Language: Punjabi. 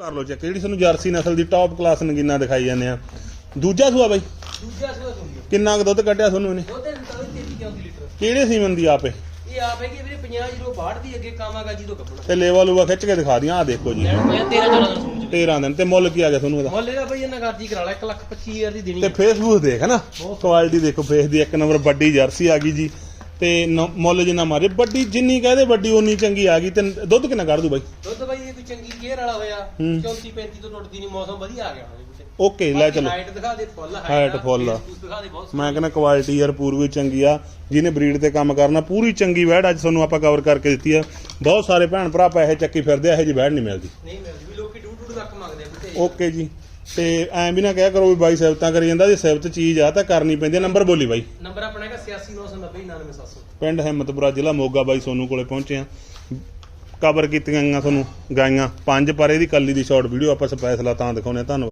ਕਰ ਲਓ ਚੈੱਕ ਜਿਹੜੀ ਤੁਹਾਨੂੰ ਜਰਸੀ ਨਸਲ ਦੀ ਟੌਪ ਕਲਾਸ ਨਗੀਨਾ ਦਿਖਾਈ ਜਾਂਦੇ ਆ। ਦੂਜਾ ਸੂਆ ਬਾਈ? ਦੂਜਾ ਸੂਆ ਸੁਣੀਓ ਕਿੰਨਾ ਕੁ ਦੁੱਧ ਕੱਢਿਆ ਤੁਹਾਨੂੰ ਇਹਨੇ? ਉਹਦੇ ਨਾਲ 33 34 ਲੀਟਰ। ਕਿਹੜੇ ਸੀਮਨ ਦੀ ਆਪੇ ਇਹ? ਆਪ ਹੈਗੀ ਵੀਰੇ 50 ਜੀਰੋ 62 ਦੀ ਅੱਗੇ ਕਾਮਾਗਾ ਜੀ ਤੋਂ ਕੱਪੜਾ। ਤੇ ਲੇਵਾ ਲੂਵਾ ਖਿੱਚ ਕੇ ਦਿਖਾ ਦੀਆਂ ਆ ਦੇਖੋ ਜੀ। ਲੈਣ ਪਿਆ 13 14 ਦਾ ਸੂਟ। 13 ਦਿਨ ਤੇ ਮੁੱਲ ਕੀ ਆ ਗਿਆ ਤੁਹਾਨੂੰ ਇਹਦਾ? ਮੁੱਲ ਇਹਦਾ ਬਈ ਇਹਨਾਂ ਕਰਜੀ ਕਰਾ ਲਾ 1 ਲੱਖ 25 ਹਜ਼ਾਰ ਦੀ ਦੇਣੀ ਤੇ ਫੇਸਬੁੱਕ ਦੇਖ ਨਾ? ਕੁਆਲਿਟੀ ਦੇਖੋ ਫੇਸ ਦੀ ਇੱਕ ਨੰਬਰ ਵੱਡੀ ਜਰਸੀ ਆ ਗਈ ਜੀ। ਤੇ ਮੁੱਲ ਜਿੰਨਾ ਮਾਰੇ ਵੱਡੀ ਜਿੰਨੀ ਕਹਦੇ ਵੱਡੀ ਉਨੀ ਚੰਗੀ ਆ ਗਈ। ਤੇ ਦੁੱਧ ਕਿੰਨਾ ਕੱਢ ਦੂ ਬਾਈ? ਦੁੱਧ ਬਈ ਇਹ ਕੋਈ ਚੰਗੀ ਕੇਅਰ ਵਾਲਾ ਹੋਇਆ। ਹੂੰ। 34 35 ਤੋਂ ਟੁੱਟਦੀ ਨਹੀਂ ਮੌਸਮ ਵਧੀਆ ਆ ਗਿਆ ਓਕੇ ਲੈ ਚਲੋ। ਹਾਈਟ ਦਿਖਾ ਦੇ ਫੁੱਲ ਦੇ ਬਹੁਤ ਮੈਂ ਕਹਿੰਦਾ ਕੁਆਲਿਟੀ ਯਾਰ ਪੂਰੀ ਚੰਗੀ ਆ। ਜਿਹਨੇ ਬਰੀਡ ਤੇ ਕੰਮ ਕਰਨਾ ਪੂਰੀ ਚੰਗੀ ਵੈੜ ਅੱਜ ਤੁਹਾਨੂੰ ਆਪਾਂ ਕਵਰ ਕਰਕੇ ਦਿੱਤੀ ਆ। ਬਹੁਤ ਸਾਰੇ ਭੈਣ ਭਰਾ ਪੈਸੇ ਚੱਕੀ ਫਿਰਦੇ ਆ ਇਹੋ ਜਿਹੀ ਵੈੜ ਨਹੀਂ ਮਿਲਦੀ। ਨਹੀਂ ਮਿਲਦੀ ਵੀ ਲੋਕੀ ਡੂਡ ਡੂਡ ਤੱਕ ਮੰਗਦੇ ਓਕੇ ਜੀ। ਤੇ ਐਂ ਵੀ ਨਾ ਕਹਿਆ ਕਰੋ ਵੀ ਬਾਈ ਸਿਫਤਾਂ ਕਰੀ ਜਾਂਦਾ ਜੇ ਸਿਫਤ ਚੀਜ਼ ਆ ਤਾਂ ਕਰਨੀ ਪੈਂਦੀ ਆ। ਨੰਬਰ ਬੋਲੀ ਬਾਈ। ਨੰਬਰ ਪਿੰਡ ਹਿੰਮਤਪੁਰਾ ਜ਼ਿਲ੍ਹਾ ਮੋਗਾ ਬਾਈ ਸੋਨੂ ਕੋਲੇ ਪਹੁੰਚੇ ਆ ਕਵਰ ਕੀਤੀਆਂ ਗਈਆਂ ਤੁਹਾਨੂੰ ਗਾਈਆਂ। ਪੰਜ ਪਰ ਇਹਦੀ ਕੱਲੀ ਦੀ ਸ਼ਾਰਟ ਵੀਡੀਓ ਆਪਾਂ ਸਪੈਸਲਾ ਤਾਂ ਦਿਖਾਉਣੇ ਆ ਤੁਹਾਨੂੰ